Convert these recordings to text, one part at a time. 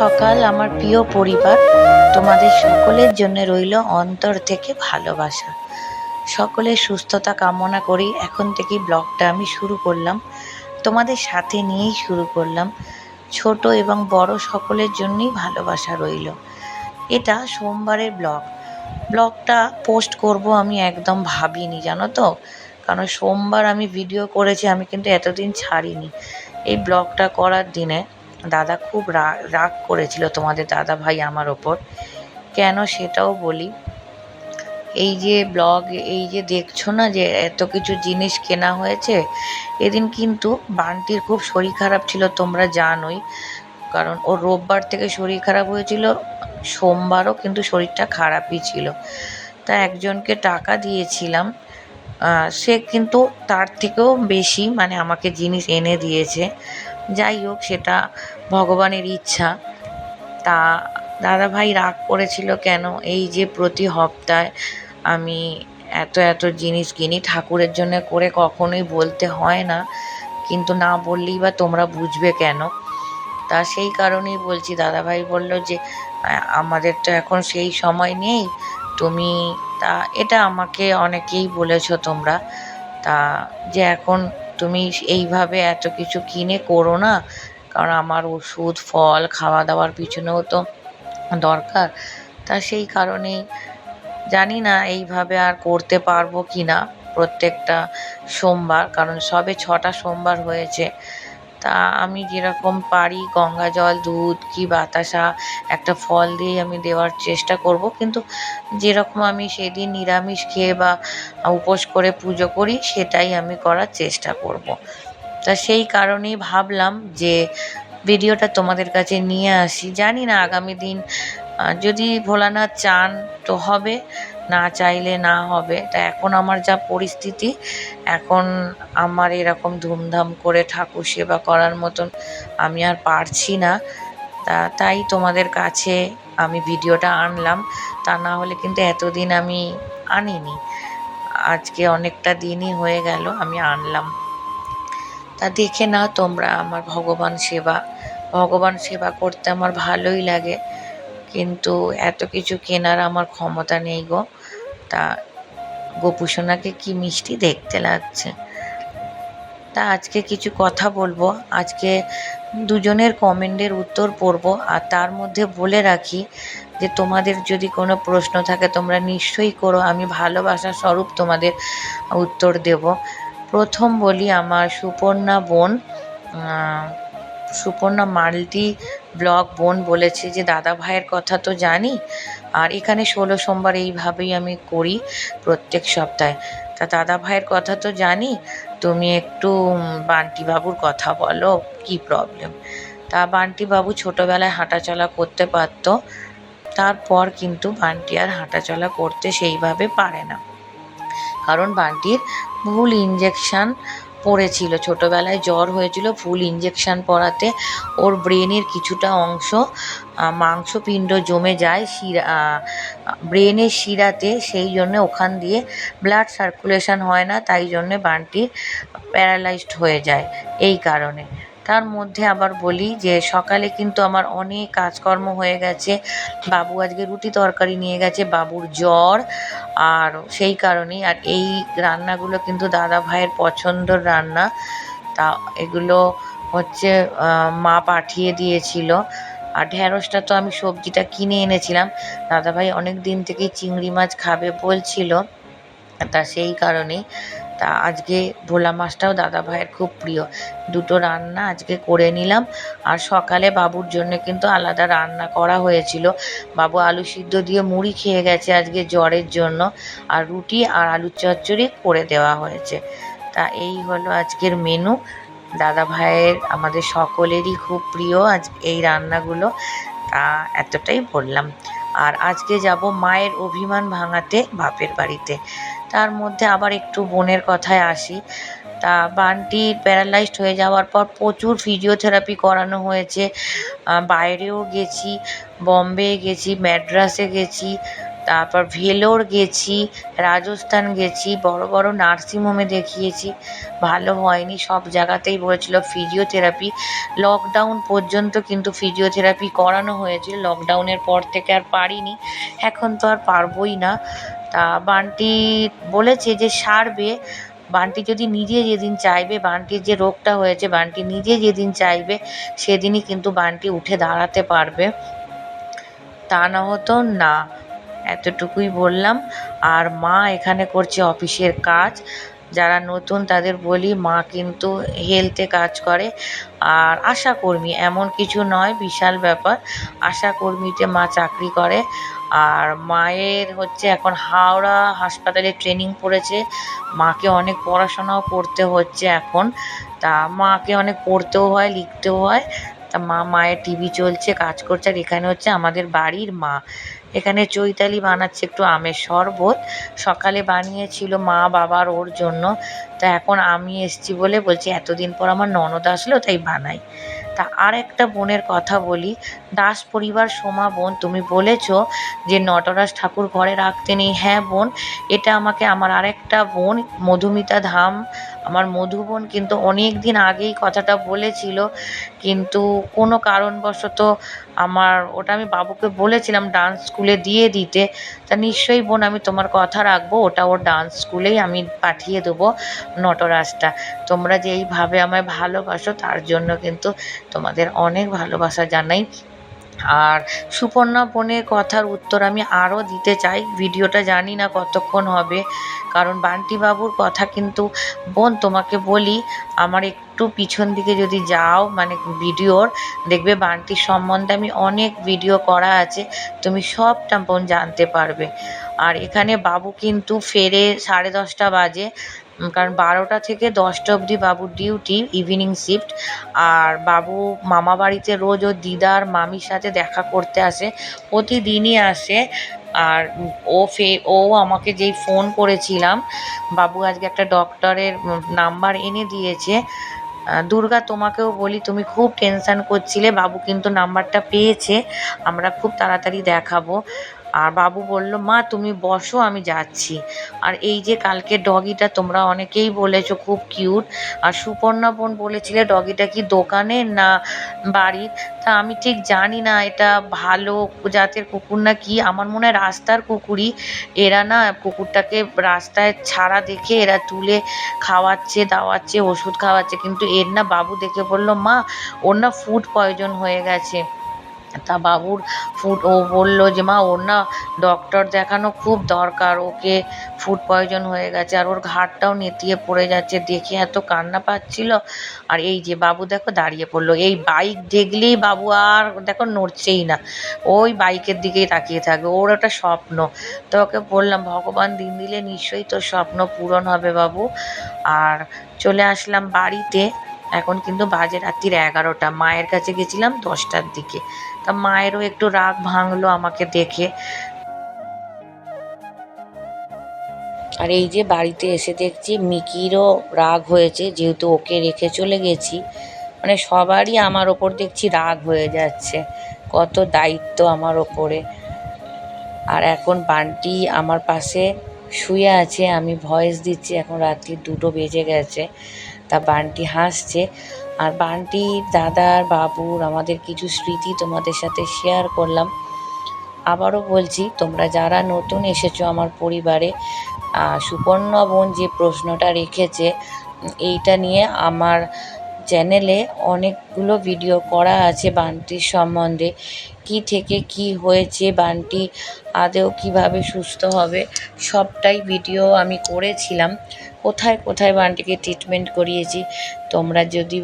সকাল আমার প্রিয় পরিবার, তোমাদের সকলের জন্য রইল অন্তর থেকে ভালোবাসা। সকলের সুস্থতা কামনা করি, এখন থেকেই ব্লগটা আমি শুরু করলাম। তোমাদের সাথে নিয়েই শুরু করলাম। ছোট এবং বড় সকলের জন্যই ভালোবাসা রইল। এটা সোমবারের ব্লগ। ব্লগটা পোস্ট করব আমি একদম ভাবিনি, জানো তো? কারণ সোমবার আমি ভিডিও করেছি, আমি কিন্তু এতদিন ছাড়িনি। এই ব্লগটা করার দিনে দাদা খুব রাগ করেছিল তোমাদের দাদা ভাই আমার ওপর। কেন সেটাও বলি। এই যে ব্লগ এই যে দেখছ না যে এত কিছু জিনিস কেনা হয়েছে, এদিন কিন্তু বান্টির খুব শরীর খারাপ ছিল, তোমরা জানোই। কারণ ও রোববার থেকে শরীর খারাপ হয়েছিল, সোমবারও কিন্তু শরীরটা খারাপই ছিল। তা একজনকে টাকা দিয়েছিলাম সে কিন্তু তার থেকেও বেশি মানে আমাকে জিনিস এনে দিয়েছে। যাই হোক, সেটা ভগবানের ইচ্ছা। তা দাদা ভাই রাগ করেছিল কেন? এই যে প্রতি হপ্তায় আমি এত এত জিনিস কিনি, ঠাকুরের জন্য করে কখনোই বলতে হয় না, কিন্তু না বললেই বা তোমরা বুঝবে কেন? তা সেই কারণেই বলছি দাদা ভাই বলল যে আমাদের তো এখন সেই সময় নেই, তুমি তা, এটা আমাকে অনেকেই বলেছ তোমরা, তা যে এখন তুমি এইভাবে এত কিছু কিনে করো না। কারণ আমার ওষুধ, ফল খাওয়া দাওয়ার পিছনেও তো দরকার। তা সেই কারণেই জানি না এইভাবে আর করতে পারব কি না প্রত্যেকটা সোমবার। কারণ সবে ছটা সোমবার হয়েছে। তা আমি যেরকম পারি গঙ্গা জল, দুধ কি বাতাসা একটা ফল দিয়ে আমি দেওয়ার চেষ্টা করব কিন্তু যেরকম আমি সেদিন নিরামিষ খেয়ে বা উপোস করে পুজো করি, সেটাই আমি করার চেষ্টা করব। তা সেই কারণেই ভাবলাম যে, ভিডিওটা তোমাদের কাছে নিয়ে আসি জানি না আগামী দিন যদি ভোলানাথ চান তো হবে, না চাইলে না হবে। তা এখন আমার যা পরিস্থিতি, এখন আমার এরকম ধুমধাম করে ঠাকুর সেবা করার মতন আমি আর পারছি না। তা তাই তোমাদের কাছে আমি ভিডিওটা আনলাম। তা না হলে কিন্তু এতদিন আমি আনিনি। আজকে অনেকটা দিনই হয়ে গেল, আমি আনলাম। তা দেখে নাও তোমরা আমার ভগবান সেবা। ভগবান সেবা করতে আমার ভালোই লাগে। কিন্তু এত কিছু কেনার আমার ক্ষমতা নেই গো। তা গোপুসোনাকে কি মিষ্টি দেখতে লাগছে? তা আজকে কিছু কথা বলব। আজকে দুজনের কমেন্টের উত্তর পড়ব। আর তার মধ্যে বলে রাখি যে, তোমাদের যদি কোনো প্রশ্ন থাকে তোমরা নিশ্চয়ই করো। আমি ভালোবাসা স্বরূপ তোমাদের উত্তর দেব। প্রথম বলি আমার সুপর্ণা বোন সুপর্ণা মাল্টি ব্লগ বোন বলেছে যে, দাদা ভাইয়ের কথা তো জানি। আর এখানে ষোলো সোমবার এইভাবেই আমি করি প্রত্যেক সপ্তাহে। তা দাদা ভাইয়ের কথা তো জানি। তুমি একটু বান্টি বাবুর কথা বলো, কি প্রবলেম তা বান্টি বাবু ছোটোবেলায় হাঁটাচলা করতে পারতো। তারপর কিন্তু বান্টি আর হাঁটাচলা করতে সেইভাবে পারে না। কারণ বান্টির ভুল ইঞ্জেকশান পড়েছিল। ছোটোবেলায় জ্বর হয়েছিল, ফুল ইঞ্জেকশান পড়াতে ওর ব্রেনের কিছুটা অংশ মাংসপিণ্ড জমে যায় শিরা ব্রেনের শিরাতে, সেই জন্য ওখান দিয়ে ব্লাড সার্কুলেশন হয় না, তাই জন্যে বানটি প্যারালাইজড হয়ে যায়, এই কারণে। তার মধ্যে আবার বলি যে সকালে কিন্তু আমার অনেক কাজকর্ম হয়ে গেছে। বাবু আজকে রুটি তরকারি নিয়ে গেছে, বাবুর জ্বর আর সেই কারণেই। আর এই রান্নাগুলো কিন্তু দাদা ভাইয়ের পছন্দর রান্না। তা এগুলো হচ্ছে মা পাঠিয়ে দিয়েছিল। আর ঢ্যাঁড়সটা তো আমি সবজিটা কিনে এনেছিলাম। দাদাভাই অনেক দিন থেকেই চিংড়ি মাছ খাবে বলছিল। তা সেই কারণেই তা আজকে ভোলা মাছটাও দাদা ভাইয়ের খুব প্রিয়। দুটো রান্না আজকে করে নিলাম। আর সকালে বাবুর জন্য কিন্তু আলাদা রান্না করা হয়েছিল। বাবু আলু সিদ্ধ দিয়ে মুড়ি খেয়ে গেছে আজকে জ্বরের জন্য। আর রুটি আর আলুর চচ্চড়ি করে দেওয়া হয়েছে। তা এই হলো আজকের মেনু দাদা ভাইয়ের, আমাদের সকলেরই খুব প্রিয় আজ এই রান্নাগুলো। তা এতটাই বললাম। আর আজকে যাব মায়ের অভিমান ভাঙাতে বাপের বাড়িতে। তার মধ্যে আবার একটু বোনের কথায় আসি। তা বান্টি প্যারালাইজড হয়ে যাওয়ার পর প্রচুর ফিজিওথেরাপি করানো হয়েছে। বাইরেও গেছি বম্বে গেছি ম্যাড্রাসে গেছি। তারপর ভেলোর গেছি, রাজস্থান গেছি, বড় বড় নার্সিংহোমে দেখিয়েছি। ভালো হয়নি, সব জায়গাতেই বলেছিল ফিজিওথেরাপি লকডাউন পর্যন্ত কিন্তু ফিজিওথেরাপি করানো হয়েছিল লকডাউনের পর থেকে আর পারিনি। এখন তো আর পারবই না। তা বান্টি বলেছে যে সারবে, বান্টি যদি নিজে যেদিন চাইবে, বান্টির যে রোগটা হয়েছে, বান্টি নিজে যেদিন চাইবে, সেদিনই কিন্তু বান্টি উঠে দাঁড়াতে পারবে। তা না হতো না। এতটুকুই বললাম। আর মা এখানে করছে অফিসের কাজ। যারা নতুন তাদের বলি, মা কিন্তু হেলথে কাজ করে। আর আশাকর্মী এমন কিছু নয়, বিশাল ব্যাপার। আশাকর্মীতে মা চাকরি করে। আর মায়ের হচ্ছে এখন হাওড়া হাসপাতালে ট্রেনিং পড়েছে। মাকে অনেক পড়াশোনাও করতে হচ্ছে এখন। তা মাকে অনেক পড়তেও হয়, লিখতেও হয়। তা মা, মায়ের টিভি চলছে, কাজ করছে। আর এখানে হচ্ছে আমাদের বাড়ির মা। এখানে চৈতালি বানাচ্ছে একটু আমের শরবত। সকালে বানিয়েছিল মা বাবার ওর জন্য। তা এখন আমি এসছি বলে বলছি, এতদিন পর আমার ননদ আসলো, তাই বানাই। তা আর একটা বোনের কথা বলি। দাস পরিবার সোমা বোন, তুমি বলেছ যে নটরাজ ঠাকুর ঘরে রাখতে নেই। হ্যাঁ বোন, এটা আমাকে আমার আরেকটা বোন, মধুমিতা ধাম, আমার মধু বোন কিন্তু অনেক দিন আগেই কথাটা বলেছিল। কিন্তু কোনো কারণবশত আমার, ওটা আমি বাবুকে বলেছিলাম, ডান্স স্কুলে দিয়ে দিতে, তা নিশ্চয়ই বোন আমি তোমার কথা রাখব, ওটা ওর ডান্স স্কুলেই আমি পাঠিয়ে দেবো নটরাজটা। তোমরা যে এইভাবে আমায় ভালোবাসো, তার জন্য কিন্তু তোমাদের অনেক ভালোবাসা জানাই। আর সুপর্ণা বোনের কথার উত্তর আমি আরও দিতে চাই। ভিডিওটা জানি না কতক্ষণ হবে, কারণ বান্টি বাবুর কথা কিন্তু বোন তোমাকে বলি, আমার একটু পিছন দিকে যদি যাও মানে ভিডিওর, দেখবে বান্টির সম্বন্ধে আমি অনেক ভিডিও করা আছে, তুমি সবটা বোন জানতে পারবে। আর এখানে বাবু কিন্তু ফেরে সাড়ে দশটা বাজে কারণ বারোটা থেকে দশটা অবধি বাবুর ডিউটি ইভিনিং শিফট আর বাবু মামা বাড়িতে রোজ ওর দিদার মামির সাথে দেখা করতে আসে, প্রতিদিনই আসে। আর ও ফে, ও আমাকে যেই ফোন করেছিলাম, বাবু আজকে একটা ডক্টরের নাম্বার এনে দিয়েছে। দুর্গা তোমাকেও বলি, তুমি খুব টেনশন করছিলে, বাবু কিন্তু নাম্বারটা পেয়েছে, আমরা খুব তাড়াতাড়ি দেখাবো। আর বাবু বলল, মা, তুমি বসো, আমি যাচ্ছি। আর এই যে কালকে ডগিটা, তোমরা অনেকেই বলেছ খুব কিউট। আর সুপর্ণা বোন বলেছিলে, ডগিটা কি দোকানের না বাড়ির? তা আমি ঠিক জানি না, এটা ভালো জাতের কুকুর না কি? আমার মনে হয় রাস্তার কুকুরই। এরা না কুকুরটাকে রাস্তায় ছাড়া দেখে এরা তুলে খাওয়াচ্ছে, দাওয়াচ্ছে, ওষুধ খাওয়াচ্ছে। কিন্তু এর না বাবু দেখে বলল, মা, ওর না ফুড পয়জন হয়ে গেছে। তা বাবুর ফুড ও বলল যে, মা, ওর না ডক্টর দেখানো খুব দরকার। ওকে ফুড পয়জন হয়ে গেছে আর ওর ঘাড়টাও নেতিয়ে পড়ে যাচ্ছে। দেখে এত কান্না পাচ্ছিল। আর এই যে বাবু দেখো দাঁড়িয়ে পড়ল। এই বাইক দেখলেই বাবু আর দেখো নড়ছেই না। ওই বাইকের দিকেই তাকিয়ে থাকবে ওর একটা স্বপ্ন। তো ওকে বললাম, ভগবান দিন দিলে নিশ্চয়ই তোর স্বপ্ন পূরণ হবে বাবু। আর চলে আসলাম বাড়িতে। এখন কিন্তু বাজে রাত্রির এগারোটা। মায়ের কাছে গেছিলাম দশটার দিকে। তা মায়েরও একটু রাগ ভাঙলো আমাকে দেখে। আর এই যে বাড়িতে এসে দেখছি, মিকিরও রাগ হয়েছে, যেহেতু ওকে রেখে চলে গেছি। মানে সবারই আমার ওপর দেখছি রাগ হয়ে যাচ্ছে, কত দায়িত্ব আমার ওপরে। আর এখন বান্টি আমার পাশে শুয়ে আছে, আমি ভয়েস দিচ্ছি, এখন রাত্রি দুটো বেজে গেছে, তা বান্টি হাসছে। আর বান্টির দাদার বাবুর আমাদের কিছু স্মৃতি তোমাদের সাথে শেয়ার করলাম। আবারও বলছি, তোমরা যারা নতুন এসেছ আমার পরিবারে সুপর্ণা বোন যে প্রশ্নটা রেখেছে এইটা নিয়ে আমার চ্যানেলে অনেকগুলো ভিডিও করা আছে বান্টির সম্বন্ধে। কি থেকে কি হয়েছে, বান্টি আদেও কীভাবে সুস্থ হবে, সবটাই ভিডিও আমি করেছিলাম। কোথায় কোথায় বান্টিকে ট্রিটমেন্ট করিয়েছি, তোমরা যদি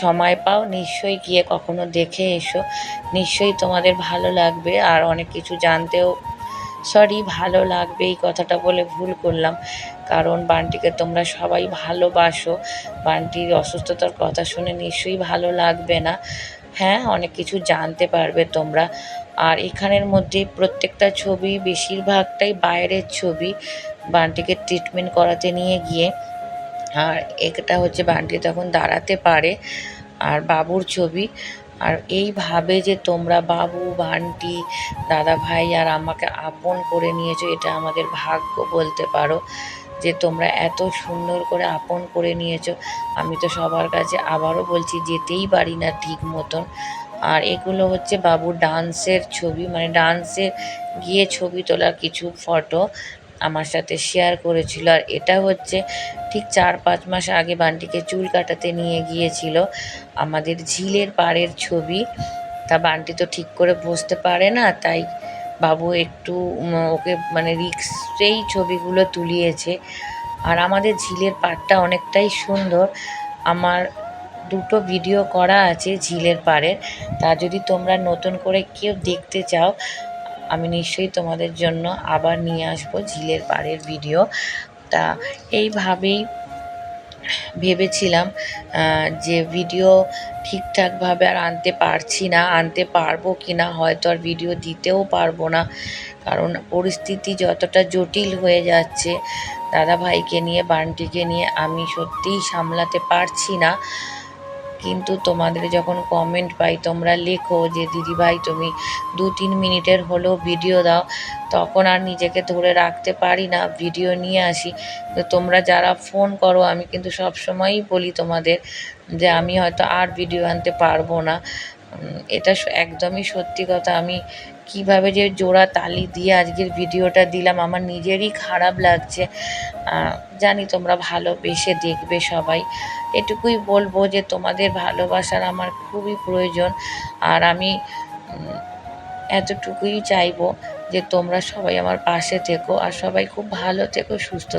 সময় পাও নিশ্চয়ই গিয়ে কখনো দেখে এসো। নিশ্চয়ই তোমাদের ভালো লাগবে আর অনেক কিছু জানতেও সরি ভালো লাগবে এই কথাটা বলে ভুল করলাম। কারণ বান্টিকে তোমরা সবাই ভালোবাসো। বান্টির অসুস্থতার কথা শুনে নিশ্চয়ই ভালো লাগবে না। হ্যাঁ অনেক কিছু জানতে পারবে তোমরা। আর এখানের মধ্যে প্রত্যেকটা ছবি, বেশিরভাগটাই বাইরের ছবি বান্টিকে ট্রিটমেন্ট করাতে নিয়ে গিয়ে। আর এটা হচ্ছে বান্টি তখন দাঁড়াতে পারে আর বাবুর ছবি। আর এইভাবে যে তোমরা বাবু, বান্টি দাদা ভাই আর আমাকে আপন করে নিয়েছো, এটা আমাদের ভাগ্য বলতে পারো। যে তোমরা এত সুন্দর করে আপন করে নিয়েছো। আমি তো সবার কাছে আবারও বলছি, যেতেই পারি না ঠিক মতন। আর এগুলো হচ্ছে বাবুর ডান্সের ছবি মানে ডান্সে গিয়ে ছবি তোলার কিছু ফটো আমার সাথে শেয়ার করেছিল। আর এটা হচ্ছে ঠিক চার পাঁচ মাস আগে বান্টিকে চুল কাটাতে নিয়ে গিয়েছিল আমাদের ঝিলের পাড়ের ছবি। তা বান্টি তো ঠিক করে বসতে পারে না, তাই বাবু একটু ওকে মানে রিক্সেই ছবিগুলো তুলিয়েছে। আর আমাদের ঝিলের পাড়টা অনেকটাই সুন্দর। আমার দুটো ভিডিও করা আছে ঝিলের পাড়ের। তা যদি তোমরা নতুন করে কেউ দেখতে চাও, আমি নিশ্চয়ই তোমাদের জন্য আবার নিয়ে আসব ঝিলের পাড়ের ভিডিও তা এইভাবেই ভেবেছিলাম যে ভিডিও ঠিকঠাকভাবে আর আনতে পারছি না, আনতে পারব কি না হয়তো আর ভিডিও দিতেও পারব না। কারণ পরিস্থিতি যতটা জটিল হয়ে যাচ্ছে দাদা ভাইকে নিয়ে, বান্টিকে নিয়ে আমি সত্যিই সামলাতে পারছি না। কিন্তু তোমাদের যখন কমেন্ট পাই, তোমরা লেখো যে, দিদি ভাই, তুমি দু তিন মিনিটের হলেও ভিডিও দাও। তখন আর নিজেকে ধরে রাখতে পারি না ভিডিও নিয়ে আসি। তো তোমরা যারা ফোন করো, আমি কিন্তু সবসময়ই বলি তোমাদের যে, আমি হয়তো আর ভিডিও আনতে পারব না। এটা একদমই সত্যি কথা। আমি কীভাবে যে জোড়া তালি দিয়ে আজকের ভিডিওটা দিলাম, আমার নিজেরই খারাপ লাগছে। জানি তোমরা ভালোবেসে দেখবে সবাই। এটুকুই বলব যে তোমাদের ভালোবাসার আমার খুবই প্রয়োজন। আর আমি এতটুকুই চাইব যে তোমরা সবাই আমার পাশে থেকো। আর সবাই খুব ভালো থেকো, সুস্থ